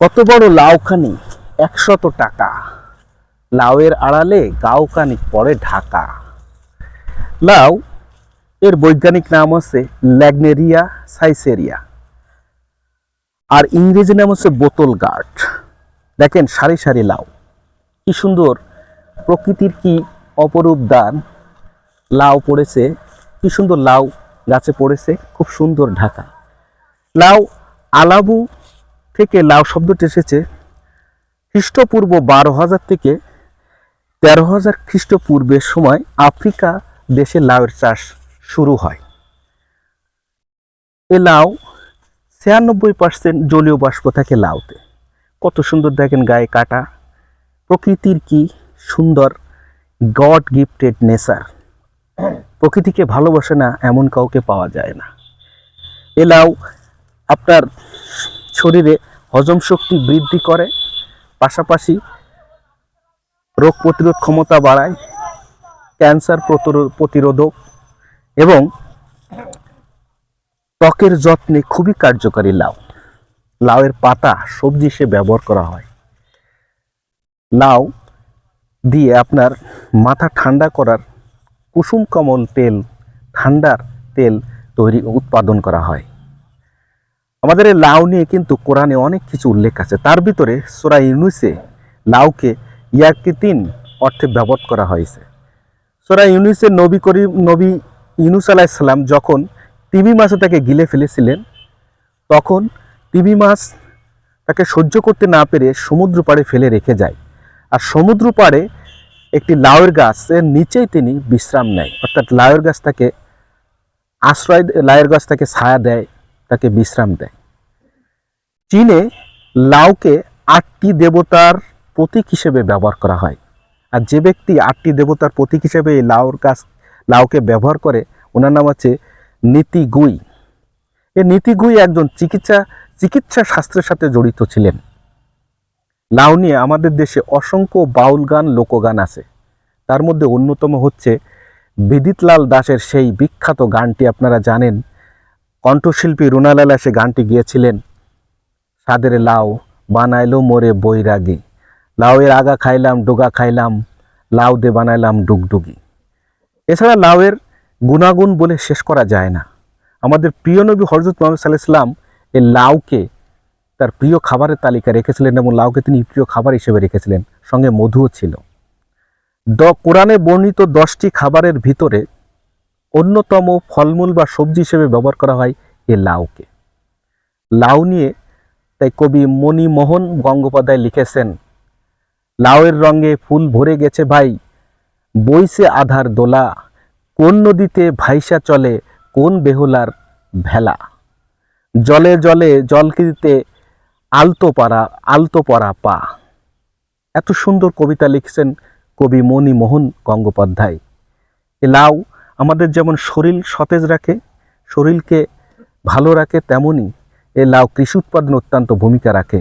কত বড় লাউখানি? একশত টাকা। লাউয়ের আড়ালে গাউখানি পড়ে ঢাকা। লাউ, এর বৈজ্ঞানিক নাম হচ্ছে ল্যাগনেরিয়া সাইসেরিয়া। আর ইংরেজি নাম হচ্ছে বোতল গার্ড দেখেন সারি সারি লাউ। কি সুন্দর। প্রকৃতির কি অপরূপ দান। লাউ পড়েছে। কি সুন্দর লাউ গাছে পড়েছে। খুব সুন্দর ঢাকা। লাউ আলাবু থেকে লাউ শব্দটি এসেছে খ্রিস্টপূর্ব বারো হাজার থেকে তেরো হাজার খ্রিস্টপূর্বের সময় আফ্রিকা দেশে লাউয়ের চাষ শুরু হয়। এ লাউ ছিয়ানব্বই পার্সেন্ট জলীয় বাষ্প থাকে লাউতে। কত সুন্দর দেখেন গায়ে কাটা। প্রকৃতির কি সুন্দর গড গিফটেড নেচার। প্রকৃতিকে ভালোবাসে না, এমন কাউকে পাওয়া যায় না। এ লাউ আপনার শরীরে হজম শক্তি বৃদ্ধি করে, পাশাপাশি রোগ প্রতিরোধ ক্ষমতা বাড়ায়, ক্যান্সার প্রতিরো- প্রতিরোধক এবং ত্বকের যত্নে খুবই কার্যকারী লাউ। লাউয়ের পাতা সবজি হিসেবে ব্যবহার করা হয়। লাউ দিয়ে আপনার মাথা ঠান্ডা করার কুসুম কমল তেল, ঠান্ডার তেল তৈরি, উৎপাদন করা হয়। আমাদের এই লাউ নিয়ে কিন্তু কোরআনে অনেক কিছু উল্লেখ আছে। তার ভিতরে সোরা ইউনুসে লাউকে ইয়াকিতিন অর্থে ব্যবহার করা হয়েছে। সোরা ইউনুসের নবী করিম, নবী ইউনুস আলাইসাল্লাম যখন তিমি মাছে তাকে গিলে ফেলেছিলেন, তখন তিমি মাছ তাকে সহ্য করতে না পেরে সমুদ্র পাড়ে ফেলে রেখে যায়। আর সমুদ্র পাড়ে একটি লাউয়ের গাছের নিচেই তিনি বিশ্রাম নেয়। অর্থাৎ লাউয়ের গাছ তাকে আশ্রয়, লাউয়ের গাছ তাকে ছায়া দেয়, তাকে বিশ্রাম দেয়। চীনে লাউকে আটটি দেবতার প্রতীক হিসেবে ব্যবহার করা হয়। আর যে ব্যক্তি আটটি দেবতার প্রতীক হিসেবে এই লাউর গাছ লাউকে ব্যবহার করে, ওনার নাম হচ্ছে নীতি গুই। এই একজন চিকিৎসা চিকিৎসা শাস্ত্রের সাথে জড়িত ছিলেন। লাউ নিয়ে আমাদের দেশে অসংখ্য বাউল গান লোকগান আছে। তার মধ্যে অন্যতম হচ্ছে বিদিতলাল দাসের সেই বিখ্যাত গানটি আপনারা জানেন। কণ্ঠশিল্পী রুনালালা সে গানটি গিয়েছিলেন। সাদের লাউ, বানাইলো মোরে বৈরাগী। লাউয়ের আগা খাইলাম, ডোগা খাইলাম, লাউ দে বানাইলাম ডুগডুগি। এছাড়া লাউয়ের গুণাগুণ বলে শেষ করা যায় না। আমাদের প্রিয় নবী হরজত মোহাম্মদ সাল্লাহ ইসলাম এই লাউকে তার প্রিয় খাবারের তালিকা রেখেছিলেন এবং লাউকে তিনি প্রিয় খাবার হিসেবে রেখেছিলেন, সঙ্গে মধুও ছিল। দ কোরআনে বর্ণিত দশটি খাবারের ভিতরে অন্যতম ফলমূল বা সবজি হিসেবে ব্যবহার করা হয় এ লাউকে। লাউ নিয়ে তাই কবি মণিমোহন গঙ্গোপাধ্যায় লিখেছেন, লাউয়ের রঙে ফুল ভরে গেছে ভাই, বইছে আধার দোলা, কোন নদীতে ভাইসা চলে, কোন বেহুলার ভেলা। জলে জলে জলকিতে আলতো পাড়া, আলতো পড়া পা। এত সুন্দর কবিতা লিখছেন কবি মণিমোহন গঙ্গোপাধ্যায়। লাউ আমাদের যেমন শরীর সতেজ রাখে, শরীরকে ভালো রাখে তেমনই এ লাউ কৃষি উৎপাদনে অত্যন্ত ভূমিকা রাখে।